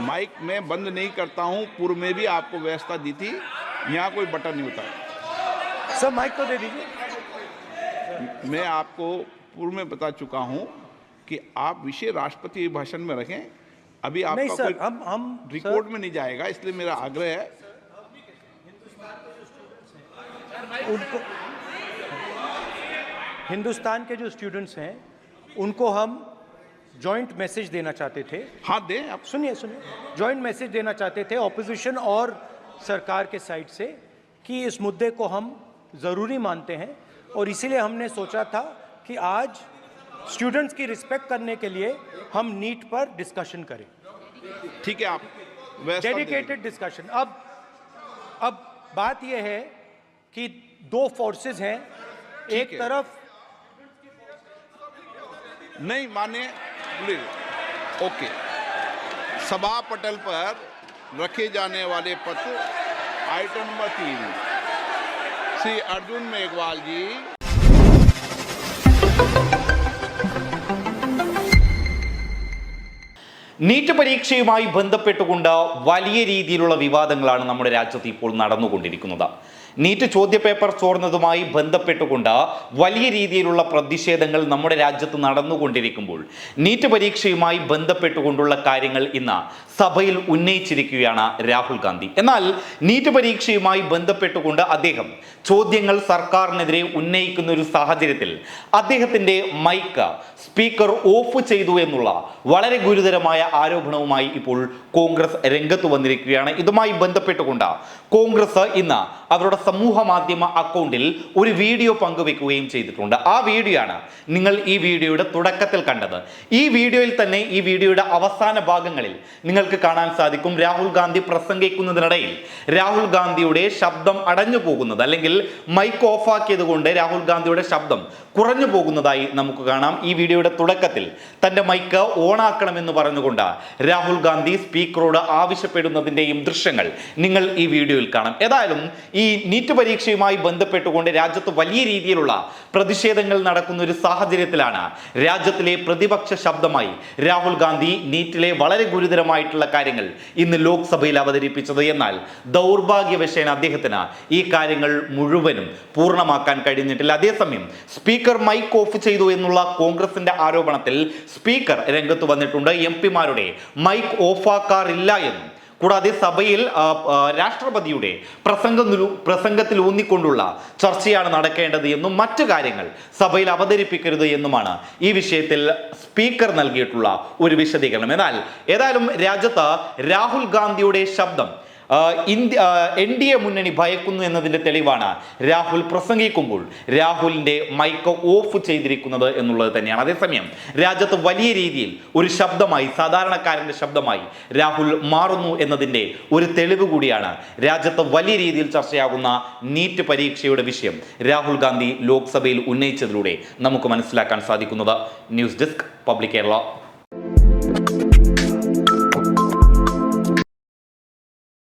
Mic मैं बंद नहीं करता हूँ पूर्व में भी आपको व्यवस्था दी थी यहाँ कोई बटन नहीं होता। सर माइक तो दे दीजिए। मैं आपको पूर्व में बता चुका हूँ कि आप विषय राष्ट्रपति भाषण में रखें अभी नहीं आपका सर कोई हम हम रिकॉर्ड में नहीं जाएगा इसलिए मेरा आग्रह है। सर, उनको हिंदुस्तान के जो स्टूडेंट्स हैं उनको हम जॉइंट मैसेज देना चाहते थे। हाँ दे आप सुनिए सुनिए। जॉइंट मैसेज देना चाहते थे ऑपोजिशन और सरकार के साइड से कि इस मुद्दे को हम ज़रूरी मानते हैं और इसीलिए हमने सोचा था कि आज स्टूडेंट्स की रिस्पेक्ट करने के लिए हम नीट पर डिस्कशन करें। ठीक है आप डेडिकेटेड डिस्कशन अब अब बात यह है कि दो फोर्सेस हैं। एक है। तरफ़ नहीं माने ओके। सभा पटल पर रखे जाने वाले पत्र आइटम नंबर तीन। श्री अर्जुन मेघवाल जी। നീറ്റ് പരീക്ഷയുമായി ബന്ധപ്പെട്ടുകൊണ്ട് വലിയ രീതിയിലുള്ള വിവാദങ്ങളാണ് നമ്മുടെ രാജ്യത്ത് ഇപ്പോൾ നടന്നുകൊണ്ടിരിക്കുന്നത്. നീറ്റ് ചോദ്യപേപ്പർ ചോർന്നതുമായി ബന്ധപ്പെട്ടുകൊണ്ട് വലിയ രീതിയിലുള്ള പ്രതിഷേധങ്ങൾ നമ്മുടെ രാജ്യത്ത് നടന്നുകൊണ്ടിരിക്കുമ്പോൾ നീറ്റ് പരീക്ഷയുമായി ബന്ധപ്പെട്ടുകൊണ്ടുള്ള കാര്യങ്ങൾ ഇന്ന് സഭയിൽ ഉന്നയിച്ചിരിക്കുകയാണ് രാഹുൽ ഗാന്ധി. എന്നാൽ നീറ്റ് പരീക്ഷയുമായി ബന്ധപ്പെട്ടുകൊണ്ട് അദ്ദേഹം ചോദ്യങ്ങൾ സർക്കാരിനെതിരെ ഉന്നയിക്കുന്ന ഒരു സാഹചര്യത്തിൽ അദ്ദേഹത്തിന്റെ മൈക്ക് സ്പീക്കർ ഓഫ് ചെയ്തു എന്നുള്ള വളരെ ഗുരുതരമായ ആരോപണവുമായി ഇപ്പോൾ കോൺഗ്രസ് രംഗത്ത് വന്നിരിക്കുകയാണ്. ഇതുമായി ബന്ധപ്പെട്ടുകൊണ്ട് കോൺഗ്രസ് ഇന്ന് അവരുടെ സമൂഹ മാധ്യമ അക്കൗണ്ടിൽ ഒരു വീഡിയോ പങ്കുവെക്കുകയും ചെയ്തിട്ടുണ്ട്. ആ വീഡിയോ ആണ് നിങ്ങൾ ഈ വീഡിയോയുടെ തുടക്കത്തിൽ കണ്ടത്. ഈ വീഡിയോയിൽ തന്നെ ഈ വീഡിയോയുടെ അവസാന ഭാഗങ്ങളിൽ നിങ്ങൾക്ക് കാണാൻ സാധിക്കും രാഹുൽ ഗാന്ധി പ്രസംഗിക്കുന്നതിനിടയിൽ രാഹുൽ ഗാന്ധിയുടെ ശബ്ദം അടഞ്ഞു പോകുന്നത് അല്ലെങ്കിൽ മൈക്ക് ഓഫാക്കിയത് കൊണ്ട് രാഹുൽ ഗാന്ധിയുടെ ശബ്ദം കുറഞ്ഞു പോകുന്നതായി നമുക്ക് കാണാം. ഈ വീഡിയോയുടെ തുടക്കത്തിൽ തന്റെ മൈക്ക് ഓണാക്കണമെന്ന് പറഞ്ഞുകൊണ്ട് രാഹുൽ ഗാന്ധി സ്പീക്കറോട് ആവശ്യപ്പെടുന്നതിന്റെയും ദൃശ്യങ്ങൾ നിങ്ങൾ ഈ വീഡിയോയിൽ കാണാം. ഏതായാലും ഈ നീറ്റ് പരീക്ഷയുമായി ബന്ധപ്പെട്ടുകൊണ്ട് രാജ്യത്ത് വലിയ രീതിയിലുള്ള പ്രതിഷേധങ്ങൾ നടക്കുന്ന ഒരു സാഹചര്യത്തിലാണ് രാജ്യത്തിലെ പ്രതിപക്ഷ ശബ്ദമായി രാഹുൽ ഗാന്ധി നീറ്റിലെ വളരെ ഗുരുതരമായിട്ടുള്ള കാര്യങ്ങൾ ഇന്ന് ലോക്സഭയിൽ അവതരിപ്പിച്ചത്. എന്നാൽ ദൗർഭാഗ്യവശേന അദ്ദേഹത്തിന് ഈ കാര്യങ്ങൾ മുഴുവനും പൂർണമാക്കാൻ കഴിഞ്ഞിട്ടില്ല. അതേസമയം സ്പീക്കർ മൈക്ക് ഓഫ് ചെയ്തു എന്നുള്ള കോൺഗ്രസിന്റെ ആരോപണത്തിൽ സ്പീക്കർ രംഗത്ത് വന്നിട്ടുണ്ട്. എം പിമാരുടെ മൈക്ക് ഓഫാക്കാറില്ല എന്നും. കൂടാതെ സഭയിൽ രാഷ്ട്രപതിയുടെ പ്രസംഗം പ്രസംഗത്തിൽ ഊന്നിക്കൊണ്ടുള്ള ചർച്ചയാണ് നടക്കേണ്ടത് എന്നും മറ്റു കാര്യങ്ങൾ സഭയിൽ അവതരിപ്പിക്കരുത് എന്നുമാണ് ഈ വിഷയത്തിൽ സ്പീക്കർ നൽകിയിട്ടുള്ള ഒരു വിശദീകരണം. എന്നാൽ ഏതായാലും രാജ്യത്ത് രാഹുൽ ഗാന്ധിയുടെ ശബ്ദം ഇന്ത്യ എൻ ഡി എ മുന്നണി ഭയക്കുന്നു എന്നതിന്റെ തെളിവാണ് രാഹുൽ പ്രസംഗിക്കുമ്പോൾ രാഹുലിന്റെ മൈക്ക് ഓഫ് ചെയ്തിരിക്കുന്നത് എന്നുള്ളത് തന്നെയാണ്. അതേസമയം രാജ്യത്ത് വലിയ രീതിയിൽ ഒരു ശബ്ദമായി സാധാരണക്കാരന്റെ ശബ്ദമായി രാഹുൽ മാറുന്നു എന്നതിന്റെ ഒരു തെളിവ് കൂടിയാണ് രാജ്യത്ത് വലിയ രീതിയിൽ ചർച്ചയാകുന്ന നീറ്റ് പരീക്ഷയുടെ വിഷയം രാഹുൽ ഗാന്ധി ലോക്സഭയിൽ ഉന്നയിച്ചതിലൂടെ നമുക്ക് മനസ്സിലാക്കാൻ സാധിക്കുന്നത്. News desk public Kerala.